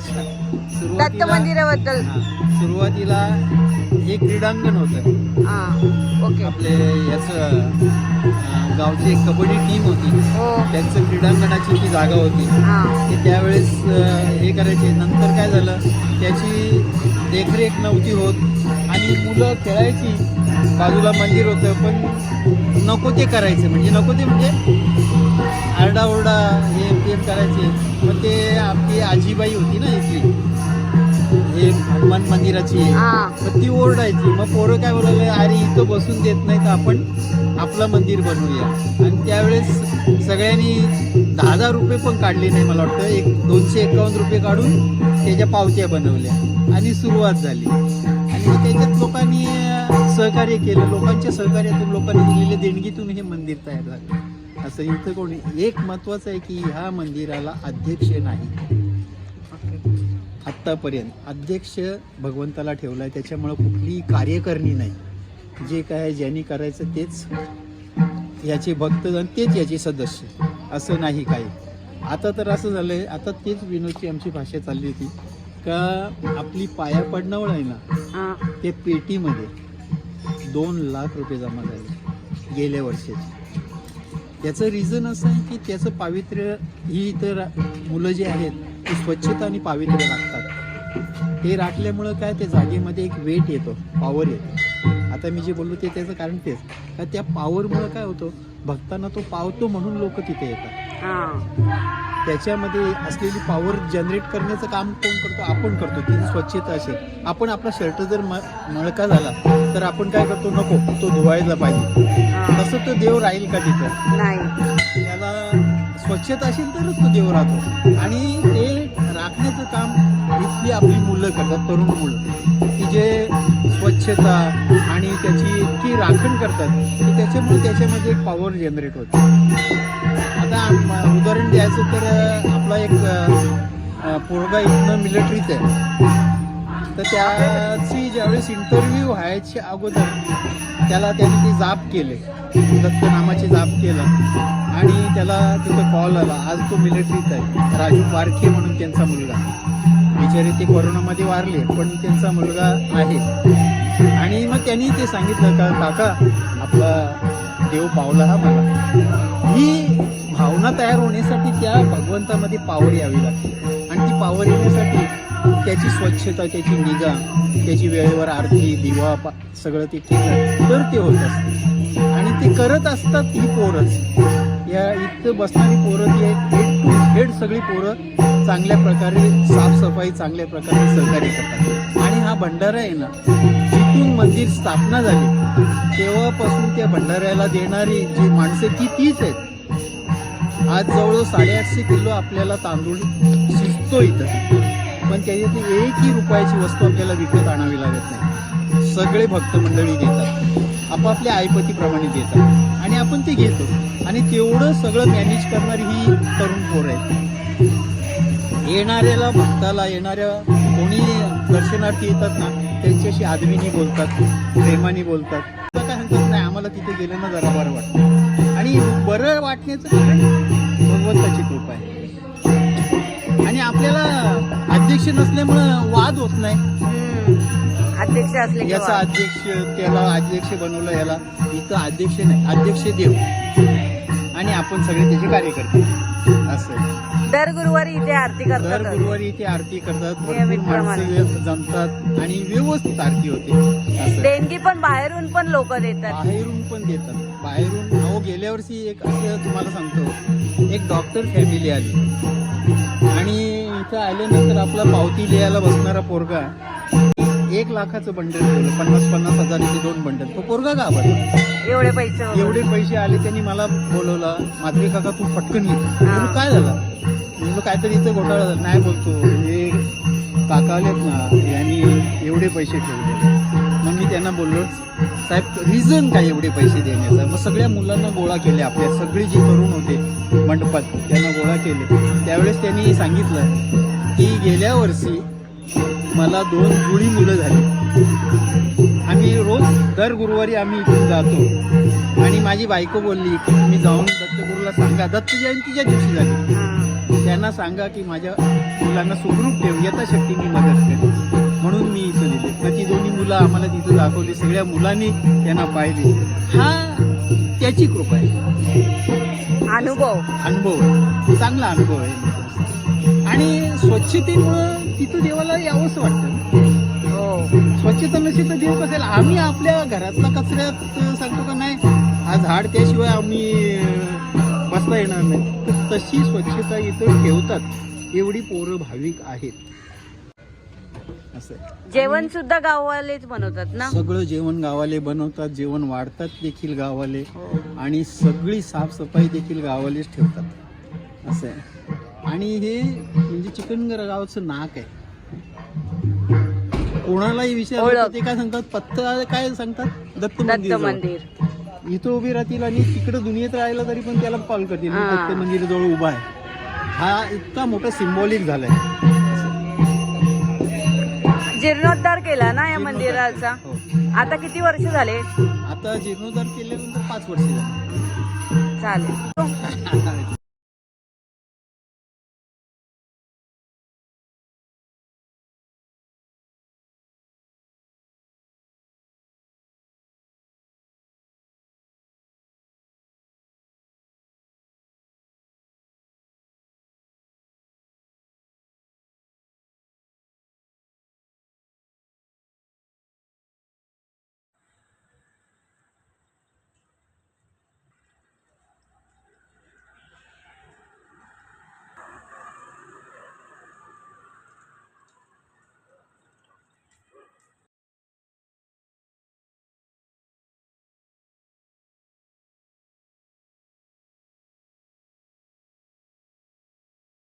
अच्छा दत्त सुरुवातीला मंदिराबद्दल. हा, सुरुवातीला हे क्रीडांगण होतं. हा ओके. आपले याचं अं, गावची एक कबड्डी टीम होती. हो. त्यांचं क्रीडांगणाची ती जागा होती. हा. ते त्यावेळेस अं, हे करायचे. नंतर काय झालं? त्याची देखरेख नव्हती होत. आणि मुलं खेळायची. बाजूला मंदिर होतं. पण नको ते करायचे. म्हणजे नको ते म्हणजे आरडाओरडा हे ते करायचे. मग ते आपली आजीबाई होती ना इथली. हे हनुमान मंदिराची. हा. मग ती ओरडायची. मग पोरं काय बोलायला अरे इथं बसून देत नाही तर आपण. आपलं मंदिर बनवूया. आणि त्यावेळेस सगळ्यांनी दहा हजार रुपये पण काढले नाही मला वाटतं. एक दोनशे एकावन्न रुपये काढून त्याच्या पावत्या बनवल्या. आणि सुरुवात झाली. आणि मग त्याच्यात लोकांनी सहकार्य केलं. लोकांच्या सहकार्यातून लोकांनी दिलेल्या देणगीतून हे मंदिर तयार झालं. असं इथं कोणी एक महत्वाचं आहे की ह्या मंदिराला अध्यक्ष नाही. आत्तापर्यंत अध्यक्ष भगवंताला ठेवलाय त्याच्यामुळं कुठलीही कार्यकारणी नाही. जे काय ज्यांनी करायचं तेच याचे भक्त आणि तेच याचे सदस्य. असं नाही काही. आता तर असं झालंय आता तेच विनोदची आमची भाषा चालली होती. का आपली पाया पडणं आहे ना हा. ते पेटीमध्ये दोन लाख रुपये जमा झाले गेल्या वर्षाचे. याचं रिझन असं आहे की त्याचं पावित्र्य ही इतर मुलं जी आहेत ती स्वच्छता आणि पावित्र्य राखतात. हे राखल्यामुळं काय? ते जागेमध्ये एक वेट येतो पॉवर येतो. आता मी जे बोललो ते त्याचं कारण तेच. का त्या पॉवरमुळं काय होतं? भक्तांना तो पावतो म्हणून लोक तिथे येतात. त्याच्यामध्ये असलेली पॉवर जनरेट करण्याचं काम कोण करतो? आपण करतो. ती स्वच्छता असेल. आपण आपला शर्ट जर म मळका झाला तर आपण काय करतो? नको. तो धुवायला पाहिजे. तसं तो देव राहील का तिथं? नाही. त्याला स्वच्छता असेल तरच तो देव राहतो. आणि ते राखण्याचं काम इथली आपली मुलं करतात तरुण मुलं. की जे स्वच्छता आणि त्याची इतकी राखण करतात की त्याच्यामुळे त्याच्यामध्ये एक पॉवर जनरेट होते. आता उदाहरण द्यायचं तर आपला एक पोरगा इथनं मिलिटरीत आहे. तर त्याची ज्यावेळेस इंटरव्ह्यू व्हायच्या अगोदर त्याला त्याने ते जाप केले. दत्त नामाचे जाप केलं. आणि त्याला तिथं कॉल आला. आज तो मिलिटरीत आहे. राजू पारखे म्हणून त्यांचा मुलगा. बिचारे ते कोरोनामध्ये वारले पण त्यांचा मुलगा आहे. आणि मग त्यांनी ते सांगितलं का काका आपला देव पावला हा मला. ही भावना तयार होण्यासाठी त्या भगवंतामध्ये पावर यावी लागते. आणि ती पावर येण्यासाठी त्याची स्वच्छता त्याची निगा त्याची वेळेवर आरती दिवा पा- सगळं ते केलं तर ते होत असते. आणि ते करत असतात ही पोरच या इथं बसणारी पोरं ती हेड टू हेड सगळी पोरं चांगल्या प्रकारे साफसफाई चांगल्या प्रकारे सहकार्य करतात. आणि हा भंडारा आहे ना मंदिर स्थापना झाली. तेव्हापासून त्या भंडाऱ्याला देणारी जी माणसं ती तीच आहेत. आज जवळ साडेआठशे किलो आपल्याला तांदूळ शिजतो इथं. पण त्याच्यातली एकही रुपयाची वस्तू आपल्याला विकत आणावी लागत नाही. सगळे भक्त मंडळी देतात. आपापल्या आईपतीप्रमाणे देतात. आणि आपण ते घेतो. आणि तेवढं सगळं मॅनेज करणारी ही तरुण पोर आहे येणाऱ्याला भक्ताला येणाऱ्या कोणी दर्शनार्थी येतात ना त्यांच्याशी आदमीनी बोलतात प्रेमाने बोलतात. तर काय म्हणतात नाही आम्हाला तिथे गेलं ना जरा बरं वाटतं. आणि बरं वाटण्याचं कारण भगवंताची कृपा आहे. आणि आपल्याला अध्यक्ष नसल्यामुळं वाद होत नाही. अध्यक्ष असले याचा. अध्यक्ष त्याला अध्यक्ष बनवलं याला इथं अध्यक्ष नाही अध्यक्ष देव. आणि आपण सगळे त्याचे कार्यकर्ते. असं. दर गुरुवारी इथे आरती दर करतात. गुरुवारी इथे आरती करतात. भरपूर नियमितप्रमाणे. माणसं जमतात आणि व्यवस्थित आरती होते. असं. देणगी पण बाहेरून पण लोक देतात. बाहेरून पण देतात. बाहेरून अहो गेल्या वर्षी एक असं तुम्हाला सांगतो. एक डॉक्टर फॅमिली आली. आणि इथं आल्यानंतर आपला पावती लिहायला बसणारा पोरगा एक लाखाचं बंडल ठेवलं पन्नास पन्नास हजाराचे दोन बंडल तो पोरगा घाबरला एवढे पैसे. एवढे पैसे आले त्यांनी मला बोलवला. माधवी काका तू पटकन ये. म्हणलं, काय झालं? म्हणलं काहीतरी इथं घोटाळा झाला. नाही बोलतो. हे काका आलेत ना यांनी एवढे पैसे ठेवले. मग मी त्यांना बोललो साहेब रिझन काय एवढे पैसे देण्याचा? मग सगळ्या मुलांना गोळा केले आपल्या. सगळे जे तरुण होते मंडपात त्यांना गोळा केले. त्यावेळेस त्यांनी सांगितलं की गेल्या वर्षी मला दोन जुळी मुलं झाली. आम्ही रोज दर गुरुवारी आम्ही इथून जातो. आणि माझी बायको बोलली की तुम्ही जाऊन दत्तगुरूला सांगा. दत्त जयंतीच्या दिवशी झाली. त्यांना सांगा की माझ्या मुलांना सुखरूप ठेव यथाशक्ती मी मदत करेन. म्हणून मी इथं लिहिले तर ती दोन्ही मुलं आम्हाला तिथं दाखवली. सगळ्या मुलांनी त्यांना पाहिली हा त्याची कृपा आहे. अनुभव. अनुभव. चांगला अनुभव आहे. आणि स्वच्छतेमुळं तिथं देवाला यावंच वाटतं. हो स्वच्छता नसेल तर देव कसेल आम्ही आपल्या घरातला कचऱ्यात सांगतो का नाही? हा झाड त्याशिवाय आम्ही बसता येणार नाही. तर तशी स्वच्छता इथं ठेवतात. एवढी पोरं भाविक आहेत. असं. जेवण सुद्धा गाववालेच बनवतात ना? सगळं जेवण गावाले बनवतात. जेवण वाढतात देखील गावाले हो. आणि सगळी साफसफाई देखील गावालेच ठेवतात. असं आहे. आणि हे म्हणजे चिकनगर गावाचं नाक आहे. कोणालाही ओळख. ते काय सांगतात? पत्ता काय सांगतात? दत्त मंदिर इथं उभी राहतील आणि तिकडे दुनियेत राहिलं तरी पण त्याला कॉल करतील. दत्त मंदिर जवळ उभा आहे. हा इतका मोठा सिम्बॉलिक झालाय. जीर्णोद्धार केला ना या मंदिराचा? हो. आता किती वर्ष झाले? आता जीर्णोद्धार केल्यानंतर पाच वर्ष झाली. चालेल.